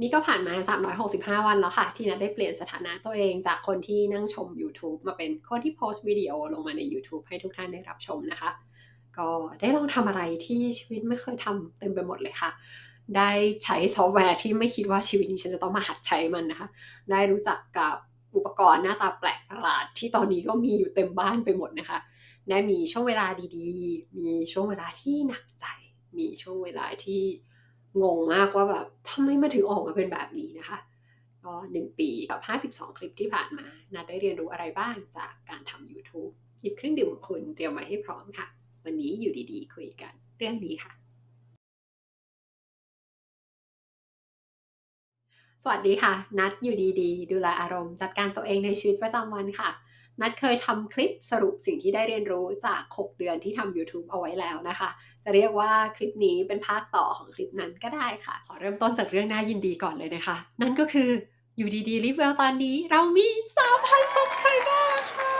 นี่ก็ผ่านมา 365 วันแล้วค่ะ ที่นัดได้เปลี่ยนสถานะตัวเองจากคนที่นั่งชม YouTube มาเป็นคนที่โพสต์วิดีโอลงมาใน YouTube ให้ทุกท่านได้รับชมนะคะ ก็ได้ลองทำอะไรที่ชีวิตไม่เคยทำเต็มไปหมดเลยค่ะ ได้ใช้ซอฟต์แวร์ที่ไม่คิดว่าชีวิตนี้ฉันจะต้องมาหัดใช้มันนะคะ ได้รู้จักกับอุปกรณ์หน้าตาแปลกประหลาดที่ตอนนี้ก็มีอยู่เต็มบ้านไปหมดนะคะ ได้มีช่วงเวลาดีๆ มีช่วงเวลาที่หนักใจ มีช่วงเวลาที่ งงมากว่าแบบทำไมมาถึงออกมาเป็นแบบนี้นะคะ ก็หนึ่งปีกับ 52 คลิปที่ผ่านมานัดได้เรียนรู้อะไรบ้างจากการทำ YouTube หยิบเครื่องดื่มของคุณเตรียมไว้ให้พร้อมค่ะ วันนี้อยู่ดีๆ คุยกันเรื่องนี้ค่ะ สวัสดีค่ะ นัดอยู่ดีๆ ดูแลอารมณ์จัดการตัวเองในชีวิตประจำวันค่ะนัดเคยทำคลิปสรุปสิ่งที่ได้เรียนรู้จาก 6 เดือนที่ทำ YouTube เอาไว้แล้วนะคะ จะเรียกว่าคลิปนี้เป็นภาคต่อของคลิปนั้นก็ได้ค่ะ ขอเริ่มต้นจากเรื่องน่ายินดีก่อนเลยนะคะ นั่นก็คืออยู่ดีๆลิฟเวลตอนนี้เรามี 3,000 subscriber ค่ะ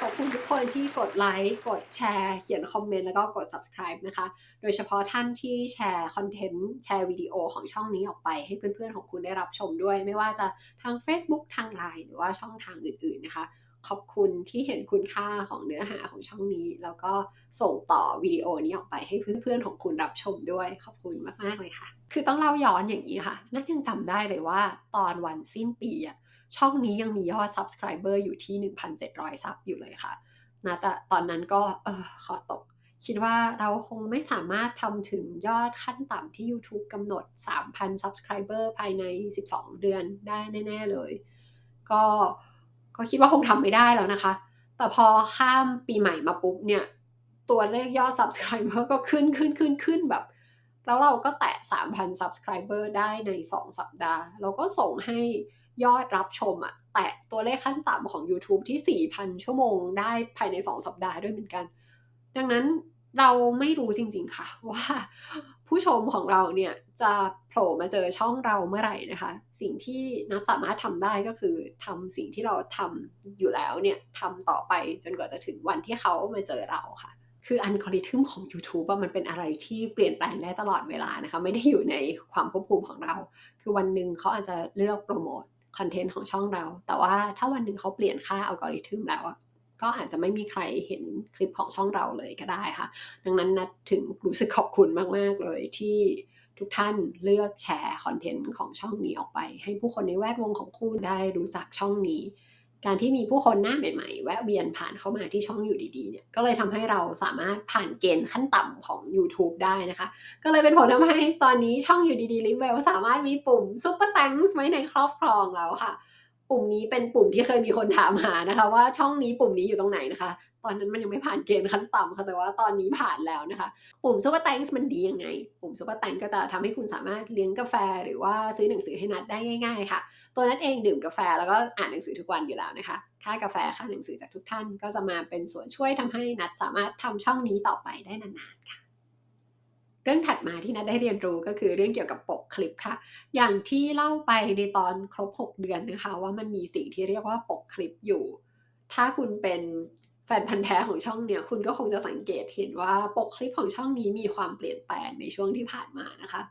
ขอบคุณทุกคนที่กดไลค์ กดแชร์ เขียนคอมเมนต์ แล้วก็กด subscribe นะคะ โดยเฉพาะท่านที่แชร์คอนเทนต์ แชร์วิดีโอของช่องนี้ออกไปให้เพื่อนๆของคุณได้รับชมด้วย ไม่ว่าจะทาง Facebook ทาง Line หรือว่าช่องทางอื่นๆนะคะ ขอบคุณที่เห็นคุณค่าของเนื้อหาของช่องนี้ แล้วก็ส่งต่อวิดีโอนี้ออกไปให้เพื่อนๆของคุณรับชมด้วยขอบคุณมากๆเลยค่ะ คือต้องเล่าย้อนอย่างนี้ค่ะนักยังจำได้เลยว่าตอนวันสิ้นปีอะช่องนี้ยังมียอด subscriber อยู่ที่ 1,700 ซับอยู่เลยค่ะนัดอะตอนนั้นก็เออขอตก คิดว่าเราคงไม่สามารถทำถึงยอดขั้นต่ำที่ YouTube กำหนด 3,000 subscriber ภายใน 12 เดือนได้แน่ ๆ เลย ก็ ก็คิดว่าคงทำไม่ได้แล้วนะคะ แต่พอข้ามปีใหม่มาปุ๊บเนี่ย ตัวเลขยอด subscriber ก็ขึ้นขึ้นขึ้นขึ้นแบบ แล้วเราก็แตะ 3,000 subscriber ได้ใน 2 สัปดาห์ เราก็ส่งให้ยอดรับชมอะแตะตัวเลขขั้นต่ำของ YouTube ที่ 4,000 ชั่วโมงได้ภายใน 2 สัปดาห์ด้วยเหมือนกัน ดังนั้นเราไม่รู้จริง ๆ ค่ะว่า ผู้ชมของเราเนี่ยจะโผล่มาเจอช่องเราเมื่อไหร่นะคะ สิ่งที่นัดสามารถทำได้ก็คือทำสิ่งที่เราทำอยู่แล้วเนี่ยทำต่อไปจนกว่าจะถึงวันที่เขามาเจอเราค่ะคืออัลกอริทึมของ YouTube ว่ามันเป็นอะไรที่เปลี่ยนแปลงได้ตลอดเวลานะคะ ไม่ได้อยู่ในความควบคุมของเรา คือวันหนึ่งเขาอาจจะเลือกโปรโมทคอนเทนต์ของช่องเรา แต่ว่าถ้าวันหนึ่งเขาเปลี่ยนค่าอัลกอริทึมแล้ว ก็อาจจะไม่มีใครเห็นคลิปของช่องเราเลยก็ได้ค่ะ ดังนั้นนัดถึงรู้สึกขอบคุณมาก ๆ เลยที่ทุกท่านเลือกแชร์คอนเทนต์ของช่องนี้ออกไป ให้ผู้คนในแวดวงของคุณได้รู้จักช่องนี้ การที่มีผู้คนหน้าใหม่ ๆ แวะเวียนผ่านเข้ามาที่ช่องอยู่ดีๆเนี่ยก็เลยทำให้เราสามารถผ่านเกณฑ์ขั้นต่ำของ YouTube ได้นะคะ ก็เลยเป็นผลทำให้ตอนนี้ช่องอยู่ดีๆลิฟเวลสามารถมีปุ่ม Super Thanks ไว้ในครอบครองแล้วค่ะ ปุ่มนี้เป็นปุ่มที่เคยมีคนถามหานะคะ ว่าช่องนี้ปุ่มนี้อยู่ตรงไหนนะคะ ตอนนั้นมันยังไม่ผ่านเกณฑ์ขั้นต่ำค่ะแต่ว่าตอนนี้ผ่านแล้วนะคะ ปุ่ม Super Thanks มันดียังไง ปุ่ม Super Thanks ก็จะทำให้คุณสามารถเลี้ยงกาแฟ หรือว่าซื้อหนังสือให้นัดได้ง่าย ๆ ค่ะ ตัวนัดเองดื่มกาแฟแล้วก็อ่านหนังสือทุกวันอยู่แล้วนะคะ ค่ากาแฟค่าหนังสือจากทุกท่าน ก็จะมาเป็นส่วนช่วยทำให้นัดสามารถทำช่องนี้ต่อไปได้นานๆค่ะ เรื่องถัดมาที่นัดได้เรียนรู้ก็คือเรื่องเกี่ยวกับปกคลิปค่ะ อย่างที่เล่าไปในตอนครบ 6 เดือนนะคะ ว่ามันมีสิ่งที่เรียกว่าปกคลิปอยู่ ถ้าคุณเป็นแฟนพันธ์แท้ของช่องเนี่ย คุณก็คงจะสังเกตเห็นว่าปกคลิปของช่องนี้มีความเปลี่ยนแปลงในช่วงที่ผ่านมานะคะ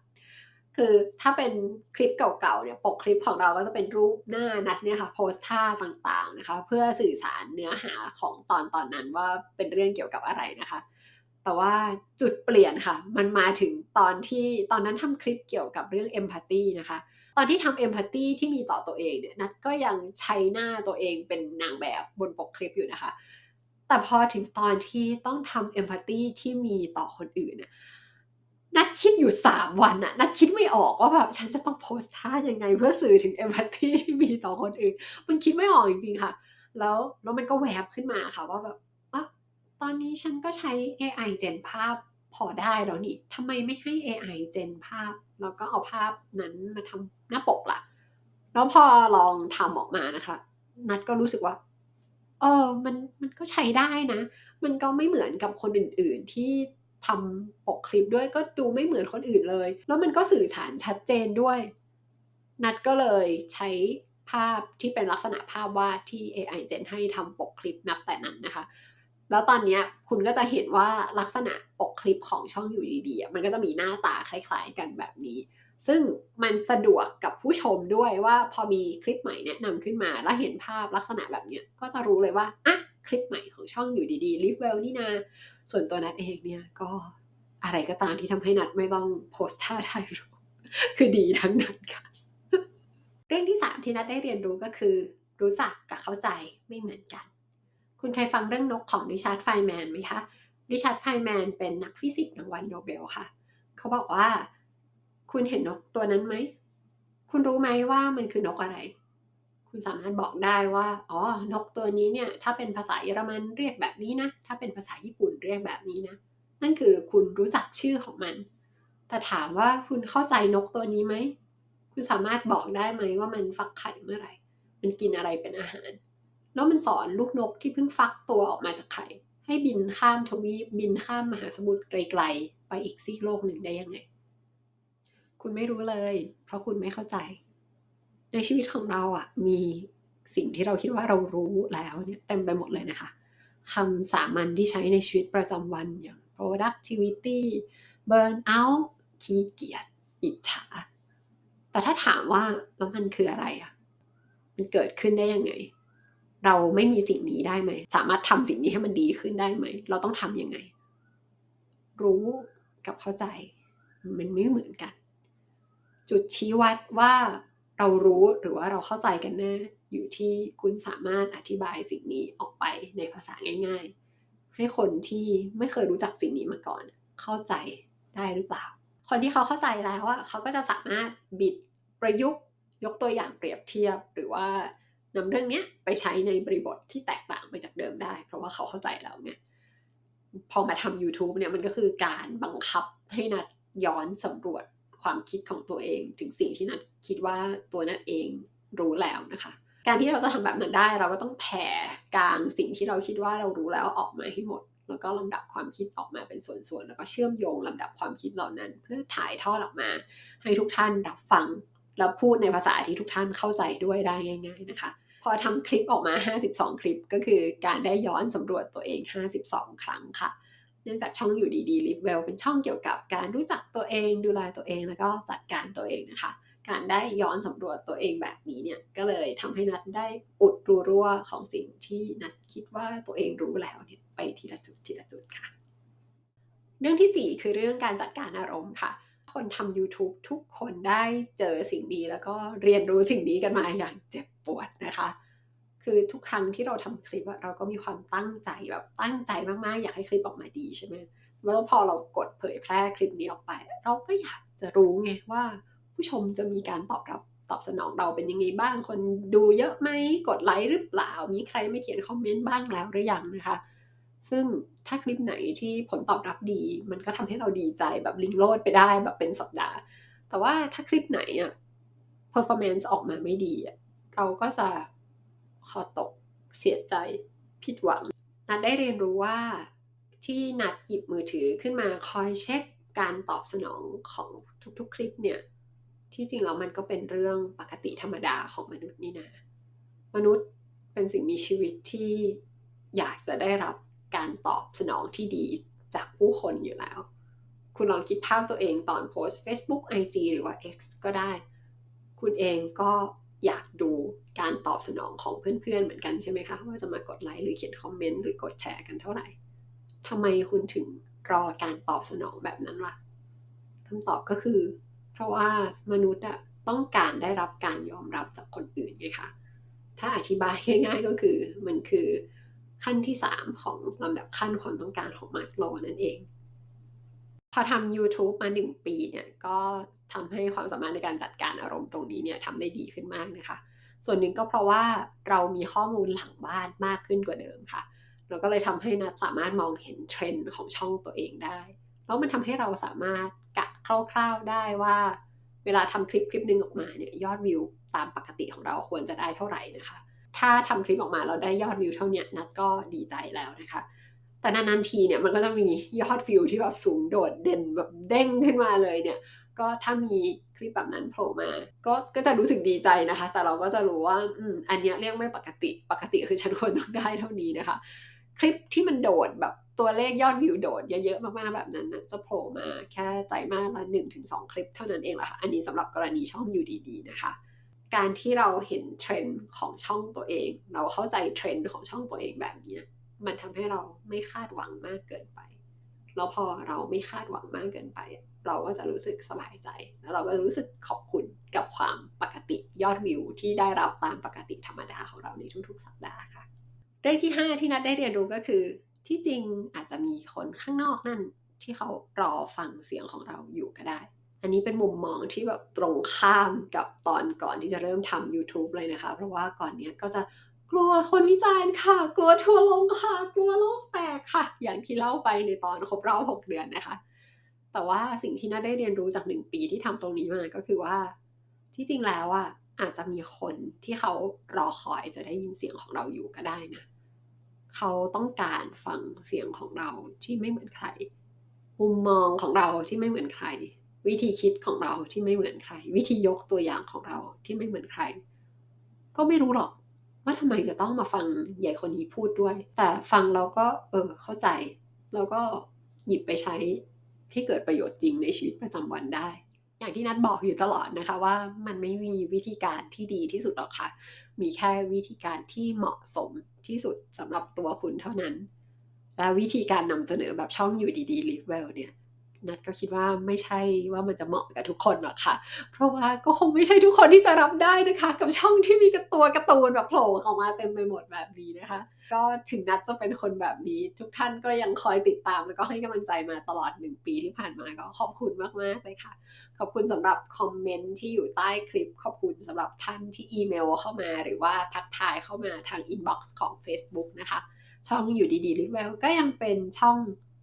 คือถ้าเป็นคลิปเก่าๆเนี่ยปกคลิปของเราก็จะเป็นรูปหน้านัดเนี่ยค่ะโพสท่าต่างๆนะคะ เพื่อสื่อสารเนื้อหาของตอนตอนนั้นว่าเป็นเรื่องเกี่ยวกับอะไรนะคะ แต่ว่าจุดเปลี่ยนค่ะ มันมาถึงตอนที่ตอนนั้นทำคลิปเกี่ยวกับเรื่อง empathy นะคะ ตอนที่ทำ empathy ที่มีต่อตัวเองเนี่ยนัดก็ยังใช้หน้าตัวเองเป็นนางแบบบนปกคลิปอยู่นะคะ แต่พอถึงตอนที่ต้องทำ empathy ที่มีต่อคนอื่นเนี่ยนัดคิดอยู่ 3 วันอะนัดคิดไม่ออกว่าแบบฉันจะต้องโพสท่ายังไงเพื่อสื่อถึง empathy ที่มีต่อคนอื่น มันคิดไม่ออกจริงๆค่ะ แล้วแล้วมันก็แวบขึ้นมาค่ะว่าแบบ ตอนนี้ฉันก็ใช้ AI เจนภาพพอได้แล้วนี่ทำไมไม่ให้ AI เจนภาพ แล้วก็เอาภาพนั้นมาทำหน้าปกล่ะ แล้วพอลองทำออกมานะคะ นัดก็รู้สึกว่า เออ มันมันก็ใช้ได้นะ มันก็ไม่เหมือนกับคนอื่น ๆ ที่ทำปกคลิปด้วยก็ดูไม่เหมือนคนอื่นเลย แล้วมันก็สื่อสารชัดเจนด้วย นัดก็เลยใช้ภาพที่เป็นลักษณะภาพวาดที่ AI Gen ให้ทำปกคลิปนับแต่นั้นนะคะ แล้วตอนเนี้ยคุณก็จะเห็นว่าลักษณะปกคลิปของช่องอยู่ดีๆมันก็จะมีหน้าตาคล้าย ๆ กันแบบนี้ ซึ่งมันสะดวกกับผู้ชมด้วยว่าพอมีคลิปใหม่แนะนำขึ้นมา แล้วเห็นภาพลักษณะแบบเนี้ยก็จะรู้เลยว่าอะคลิปใหม่ของช่องอยู่ดีๆ Live Well นี่นา ส่วนตัวนัดเองเนี่ยก็อะไรก็ตามที่ทำให้นัดไม่ต้องโพสท่าถ่ายรูปคือดีทั้งนั้นค่ะ เรื่องที่สามที่นัดได้เรียนรู้ก็คือ รู้จักกับเข้าใจไม่เหมือนกัน คุณเคยฟังเรื่องนกของริชาร์ดไฟแมนไหมคะริชาร์ดไฟแมนเป็นนักฟิสิกส์รางวัลโนเบลค่ะ เขาบอกว่า คุณเห็นนกตัวนั้นไหม คุณรู้ไหมว่ามันคือนกอะไร คุณสามารถบอกได้ว่า อ๋อ นกตัวนี้เนี่ย ถ้าเป็นภาษาเยอรมันเรียกแบบนี้นะ ถ้าเป็นภาษาญี่ปุ่นเรียกแบบนี้นะ นั่นคือคุณรู้จักชื่อของมัน แต่ถามว่าคุณเข้าใจนกตัวนี้ไหม คุณสามารถบอกได้ไหมว่ามันฟักไข่เมื่อไหร่ มันกินอะไรเป็นอาหาร แล้วมันสอนลูกนกที่เพิ่งฟักตัวออกมาจากไข่ ให้บินข้ามทวีปบินข้ามมหาสมุทรไกลๆ ไปอีกซีกโลกหนึ่งได้ยังไง คุณไม่รู้เลย เพราะคุณไม่เข้าใจ ในชีวิตของเราอะมีสิ่งที่เราคิดว่าเรารู้แล้วเนี่ยเต็มไปหมดเลยนะคะคำสามัญที่ใช้ในชีวิตประจำวันอย่าง productivity burn out ขี้เกียจอิจฉา แต่ถ้าถามว่าแล้วมันคืออะไรอะ มันเกิดขึ้นได้ยังไง เราไม่มีสิ่งนี้ได้ไหม สามารถทำสิ่งนี้ให้มันดีขึ้นได้ไหม เราต้องทำยังไง รู้กับเข้าใจ มันไม่เหมือนกัน จุดชี้วัดว่าเรารู้หรือว่าเราเข้าใจกันแน่อยู่ที่คุณสามารถอธิบายสิ่งนี้ออกไปในภาษาง่าย ๆ ให้คนที่ไม่เคยรู้จักสิ่งนี้มาก่อน เข้าใจได้หรือเปล่า คนที่เขาเข้าใจแล้วอะเขาก็จะสามารถบิดประยุกต์ยกตัวอย่างเปรียบเทียบหรือว่า นำเรื่องนี้ไปใช้ในบริบทที่แตกต่างไปจากเดิมได้ เพราะว่าเขาเข้าใจแล้วไงพอมาทำ YouTube เนี่ยมันก็คือการบังคับให้นัดย้อนสำรวจความคิดของตัวเอง ถึงสิ่งที่นัดคิดว่าตัวนัดเองรู้แล้วนะคะ การที่เราจะทำแบบนั้นได้เราก็ต้องแผ่กลารสิ่งที่เราคิดว่าเรารู้แล้วออกมาให้หมด แล้วก็ลำดับความคิดออกมาเป็นส่วนๆแล้วก็เชื่อมโยงลำดับความคิดเหล่านั้น เพื่อถ่ายทอดออกมา ให้ทุกท่านรับฟัง แล้วพูดในภาษาที่ทุกท่านเข้าใจด้วยได้ง่าย ๆนะคะ พอทำคลิปออกมา 52 คลิปก็คือการได้ย้อนสำรวจตัวเอง 52 ครั้งค่ะเนื่องจากช่องอยู่ดีๆ Live Well เป็นช่องเกี่ยวกับการรู้จักตัวเองดูแลตัวเองแล้วก็จัดการตัวเองนะคะ การได้ย้อนสำรวจตัวเองแบบนี้เนี่ยก็เลยทำให้นัดได้อุดรูรั่วของสิ่งที่นัดคิดว่าตัวเองรู้แล้วเนี่ยไปทีละจุดทีละจุดค่ะ เรื่องที่ 4 คือเรื่องการจัดการอารมณ์ค่ะ คนทำ YouTube ทุกคนได้เจอสิ่งดีแล้วก็เรียนรู้สิ่งนี้กันมาอย่างเจ็บปวดนะคะ คือทุกครั้งที่เราทำคลิปเราก็มีความตั้งใจแบบตั้งใจมากๆ อยากให้คลิปออกมาดีใช่ไหมแล้วพอเรากดเผยแพร่คลิปนี้ออกไป เราก็อยากจะรู้ไงว่า ผู้ชมจะมีการตอบรับตอบสนองเราเป็นยังไงบ้าง คนดูเยอะไหมกดไลค์หรือเปล่า มีใครไม่เขียนคอมเมนต์บ้างแล้วหรือยังนะคะ ซึ่งถ้าคลิปไหนที่ผลตอบรับดี มันก็ทำให้เราดีใจแบบลิงโลดไปได้แบบเป็นสัปดาห์ แต่ว่าถ้าคลิปไหนอะ performance ออกมาไม่ดีอะเราก็จะคอตกเสียใจผิดหวัง นัดได้เรียนรู้ว่าที่นัดหยิบมือถือขึ้นมาคอยเช็คการตอบสนองของทุกๆคลิปเนี่ย ที่จริงแล้วมันก็เป็นเรื่องปกติธรรมดาของมนุษย์นี่นะ มนุษย์เป็นสิ่งมีชีวิตที่อยากจะได้รับ การตอบสนองที่ดีจากผู้คนอยู่แล้ว คุณลองคิดภาพตัวเองตอนโพสต์ Facebook IG หรือว่า X ก็ได้ คุณเองก็อยากดูการตอบสนองของเพื่อนๆ เหมือนกันใช่ไหมคะ ว่าจะมากดไลค์หรือเขียนคอมเมนต์หรือกดแชร์กันเท่าไหร่ทำไมคุณถึงรอการตอบสนองแบบนั้นล่ะคำตอบก็คือ เพราะว่ามนุษย์อะต้องการได้รับการยอมรับจากคนอื่นไงคะถ้าอธิบายง่ายๆก็คือมันคือ ขั้นที่ 3 ของลำดับขั้นความต้องการของมาสโลนั่นเอง พอทำ YouTube มา 1 ปีเนี่ยก็ทำให้ความสามารถในการจัดการอารมณ์ตรงนี้เนี่ยทำได้ดีขึ้นมากนะคะ ส่วนหนึ่งก็เพราะว่าเรามีข้อมูลหลังบ้านมากขึ้นกว่าเดิมค่ะ เราก็เลยทำให้นัดสามารถมองเห็นเทรนด์ของช่องตัวเองได้ แล้วมันทำให้เราสามารถกะคร่าวๆได้ว่า เวลาทำคลิปคลิปหนึ่งออกมาเนี่ยยอดวิวตามปกติของเราควรจะได้เท่าไหร่นะคะ ถ้าทำคลิปออกมาเราได้ยอดวิวเท่านี้นัดก็ดีใจแล้วนะคะ แต่นานๆทีเนี่ยมันก็จะมียอดวิวที่แบบสูงโดดเด่นแบบเด้งขึ้นมาเลยเนี่ยก็ถ้ามีคลิปแบบนั้นโผล่มา ก็ก็จะรู้สึกดีใจนะคะ แต่เราก็จะรู้ว่าอืมอันนี้เรียกไม่ปกติปกติคือฉันควรต้องได้เท่านี้นะคะ คลิปที่มันโดดแบบตัวเลขยอดวิวโดดเยอะๆมากๆแบบนั้นนะจะโผล่มาแค่ไตรมาสละ1-2คลิปเท่านั้นเองแหละค่ะอันนี้สำหรับกรณีช่องอยู่ดีๆนะคะ การที่เราเห็นเทรนด์ของช่องตัวเอง เราเข้าใจเทรนด์ของช่องตัวเองแบบนี้มันทำให้เราไม่คาดหวังมากเกินไป แล้วพอเราไม่คาดหวังมากเกินไป เราก็จะรู้สึกสบายใจ แล้วเราก็รู้สึกขอบคุณกับความปกติยอดวิวที่ได้รับตามปกติธรรมดาของเราในทุกๆ สัปดาห์ค่ะ เรื่องที่ 5 ที่นัดได้เรียนรู้ก็คือ ที่จริงอาจจะมีคนข้างนอกนั่นที่เขารอฟังเสียงของเราอยู่ก็ได้ อันนี้เป็นมุมมองที่แบบตรงข้ามกับตอนก่อนที่จะเริ่มทำ YouTube เลยนะคะ เพราะว่าก่อนเนี้ยก็จะกลัวคนวิจารณ์ค่ะ กลัวทัวร์ลงค่ะ กลัวโลกแตกค่ะ อย่างที่เล่าไปในตอนครบรอบ6เดือนนะคะ แต่ว่าสิ่งที่น่าได้เรียนรู้จากหนึ่งปีที่ทำตรงนี้มาก็คือว่า ที่จริงแล้วอะอาจจะมีคนที่เขารอคอยจะได้ยินเสียงของเราอยู่ก็ได้นะ เขาต้องการฟังเสียงของเราที่ไม่เหมือนใคร มุมมองของเราที่ไม่เหมือนใคร วิธีคิดของเราที่ไม่เหมือนใคร วิธียกตัวอย่างของเราที่ไม่เหมือนใคร ก็ไม่รู้หรอกว่าทำไมจะต้องมาฟังใหญ่คนนี้พูดด้วย แต่ฟังเราก็เออเข้าใจ แล้วก็หยิบไปใช้ที่เกิดประโยชน์จริงในชีวิตประจำวันได้ อย่างที่นัดบอกอยู่ตลอดนะคะว่ามันไม่มีวิธีการที่ดีที่สุดหรอกค่ะ มีแค่วิธีการที่เหมาะสมที่สุดสำหรับตัวคุณเท่านั้น และวิธีการนำเสนอแบบช่องอยู่ดีๆ Live Well เนี่ย นัดก็คิดว่าไม่ใช่ว่ามันจะเหมาะกับทุกคนหรอกค่ะ เพราะว่าก็คงไม่ใช่ทุกคนที่จะรับได้นะคะ กับช่องที่มีกระตัวกร์ตูนแบบโผล่ออกมาเต็มไปหมดแบบนี้นะคะ ก็ถึงนัดจะเป็นคนแบบนี้ ทุกท่านก็ยังคอยติดตามแล้วก็ให้กำลังใจมาตลอดหนึ่งปีที่ผ่านมาก็ขอบคุณมากๆเลยค่ะ ขอบคุณสำหรับคอมเมนต์ที่อยู่ใต้คลิป ขอบคุณสำหรับท่านที่อีเมลเข้ามาหรือว่าทักทายเข้ามาทางอินบ็อกซ์ของ Facebook นะคะ ช่องอยู่ดีๆลิเวลก็ยังเป็นช่อง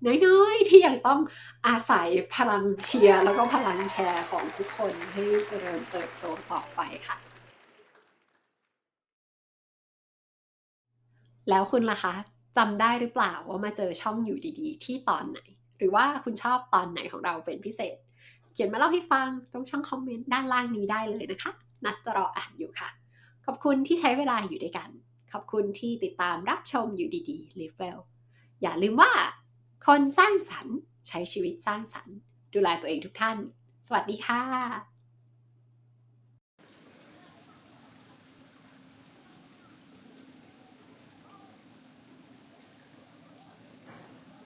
น้อยๆ ที่ยังต้องอาศัยพลังเชียร์แล้วก็พลังแชร์ของทุกคนให้เจริญเติบโตต่อไปค่ะ แล้วคุณล่ะคะจำได้หรือเปล่าว่ามาเจอช่องอยู่ดีๆ ที่ตอนไหน หรือว่าคุณชอบตอนไหนของเราเป็นพิเศษ เขียนมาเล่าให้ฟังตรงช่องคอมเมนต์ด้านล่างนี้ได้เลยนะคะ นัดจะรออ่านอยู่ค่ะ ขอบคุณที่ใช้เวลาอยู่ด้วยกัน ขอบคุณที่ติดตามรับชมอยู่ดีๆ Live Well อย่าลืมว่า คนสร้างสรรค์ ใช้ชีวิตสร้างสรรค์ ดูแลตัวเองทุกท่าน สวัสดีค่ะ